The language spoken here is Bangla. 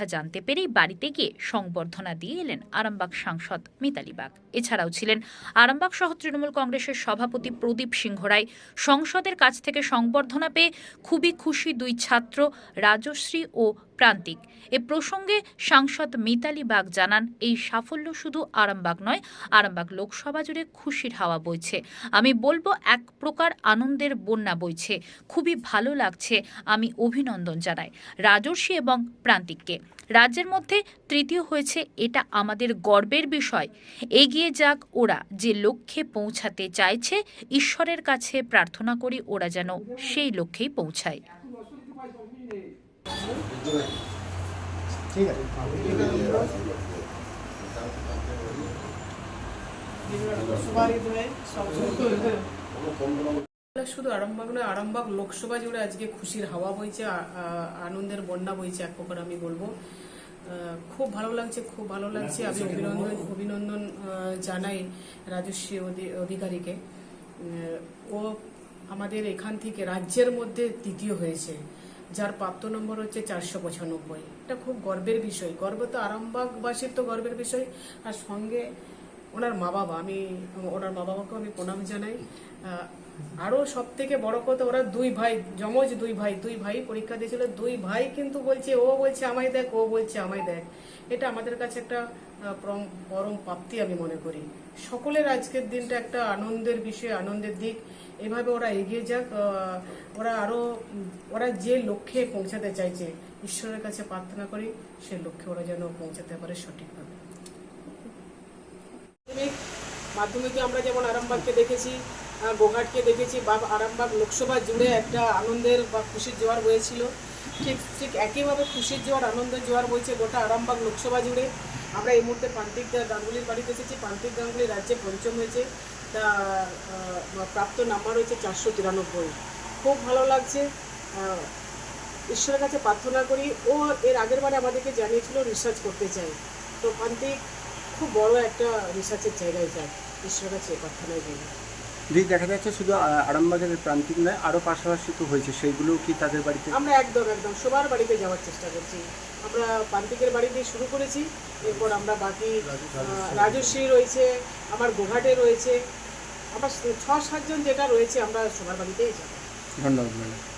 কথা জানতে পেরেই বাড়িতে গিয়ে সংবর্ধনা দিয়ে এলেন আরামবাগ সাংসদ মিতালি বাগ। এছাড়াও ছিলেন আরামবাগ সহ তৃণমূল কংগ্রেসের সভাপতি প্রদীপ সিংহ রায়। সংসদের কাছ থেকে সংবর্ধনা পেয়ে খুবই খুশি দুই ছাত্র রাজশ্রী ও প্রান্তিক। এ প্রসঙ্গে সাংসদ মিতালি বাগ জানান, এই সাফল্য শুধু আরামবাগ নয়, আরামবাগ লোকসভা জুড়ে খুশির হাওয়া বইছে। আমি বলব, এক প্রকার আনন্দের বন্যা বইছে। খুবই ভালো লাগছে, আমি অভিনন্দন জানাই রাজর্ষি এবং প্রান্তিককে। রাজ্যের মধ্যে তৃতীয় হয়েছে, এটা আমাদের গর্বের বিষয়। এগিয়ে যাক ওরা, যে লক্ষ্যে পৌঁছাতে চাইছে, ঈশ্বরের কাছে প্রার্থনা করি ওরা যেন সেই লক্ষ্যেই পৌঁছায়। শুধু আরামবাগ নয়, আরামবাগ লোকসভা জুড়ে আজকে খুশির হাওয়া বইছে আনন্দের বন্যা বইছে এক প্রকার আমি বলব। খুব ভালো লাগছে, খুব ভালো লাগছে। আমি অভিনন্দন অভিনন্দন জানাই রাজস্বী অধি- অধিকারীকে। ও আমাদের এখান থেকে রাজ্যের মধ্যে তৃতীয় হয়েছে। যার প্রাপ্ত নম্বর হচ্ছে চারশো পঁচানব্বই। এটা খুব গর্বের বিষয়। গর্ব তো আরামবাগবাসীর তো গর্বের বিষয়। আর সঙ্গে ওনার মা বাবা, আমি, ওনার মা বাবাকেও আমি প্রণাম জানাই। আরও আরও সব থেকে বড় কথা, ওরা দুই ভাই, যমজ দুই ভাই দুই ভাই পরীক্ষা দিয়েছিল, দুই ভাই কিন্তু বলছে, ও বলছে আমায় দেখ, ও বলছে আমায় দেখ। এটা আমাদের কাছে একটা পরম প্রাপ্তি আমি মনে করি। সকলের আজকের দিনটা একটা আনন্দের বিষয়, আনন্দের দিক। এভাবে ওরা এগিয়ে যাক ওরা আরও, ওরা যে লক্ষ্যে পৌঁছাতে চাইছে, ঈশ্বরের কাছে প্রার্থনা করি, সে লক্ষ্যে ওরা যেন পৌঁছাতে পারে সঠিকভাবে। মাধ্যমিক মাধ্যমিকে আমরা যেমন আরামবাগকে দেখেছি গোঘাটকে দেখেছি, বা আরামবাগ লোকসভা জুড়ে একটা আনন্দের বা খুশির জোয়ার বয়েছিল ঠিক ঠিক একইভাবে খুশির জোয়ার, আনন্দের জোয়ার বইছে গোটা আরামবাগ লোকসভা জুড়ে। আমরা এই মুহূর্তে প্রান্তিক গাঙ্গুলির বাড়িতে এসেছি। প্রান্তিক গাঙ্গুলি রাজ্যে পঞ্চম হয়েছে। তা প্রাপ্ত নাম্বার হয়েছে চারশো তিরানব্বই। খুব ভালো লাগছে। ঈশ্বরের কাছে প্রার্থনা করি। ও এর আগের বারে আমাদেরকে জানিয়েছিল, রিসার্চ করতে চাই। তো প্রান্তিক খুব বড় একটা রিসার্চের জায়গায় যায় ঈশ্বরের কাছে প্রার্থনায় করি দিদি দেখা যাচ্ছে শুধু আরামবাগের প্রান্তিক নয় আরও পাশাপাশি তো হয়েছে সেইগুলো কি তাদের বাড়িতে? আমরা একদম একদম সবার বাড়িতে যাওয়ার চেষ্টা করছি। আমরা প্রান্তিকের বাড়ি দিয়ে শুরু করেছি এরপর আমরা বাকি রাজশ্রী রয়েছে আমার গোঘাটে রয়েছে আমার ছ সাতজন যেটা রয়েছে আমরা সবার বাড়িতেই যাব। ধন্যবাদ ম্যাডাম।